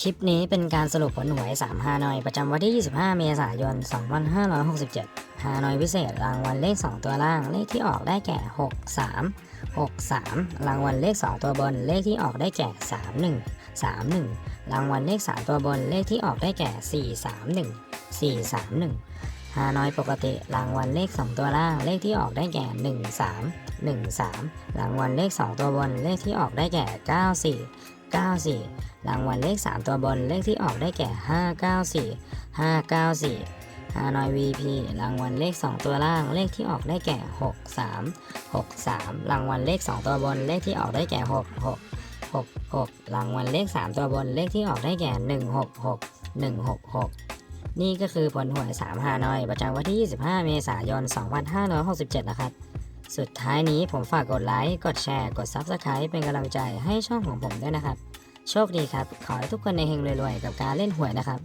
คลิปนี้เป็นการสรุปผลหวย3ฮานอยประจำวันที่ 25 เมษายน 2567ฮานอยพิเศษรางวัลเลข 2 ตัวล่าง เลขที่ออกได้แก่ 63 63 รางวัลเลข 2 ตัวบน เลขที่ออกได้แก่ 31 31 รางวัลเลข 3 ตัวบน เลขที่ออกได้แก่ 431 431ฮานอยปกติ รางวัลเลข 2 ตัวล่าง เลขที่ออกได้แก่ 13 13 รางวัลเลข 2 ตัวบน เลขที่ออกได้แก่ 94 94 รางวัลเลข 3 ตัวบนเลขที่ออกได้แก่ 594 594ฮานอย VP รางวัลเลข 2 ตัวล่างเลขที่ออกได้แก่ 63 63 รางวัลเลข 2 ตัวบนเลขที่ออกได้แก่ 66 66 รางวัลเลข 3 ตัวบนเลขที่ออกได้แก่ 166 166นี่ก็คือผลหวย3ฮานอย ประจำวันที่ 25 เมษายน 2567 นะครับ สุดท้ายนี้ผมฝากกดไลค์ กดแชร์ กด Subscribe เป็นกำลังใจให้ช่องของผมด้วยนะครับ โชคดีครับ ขอให้ทุกคนในเฮงรวยๆ กับการเล่นหวยนะครับ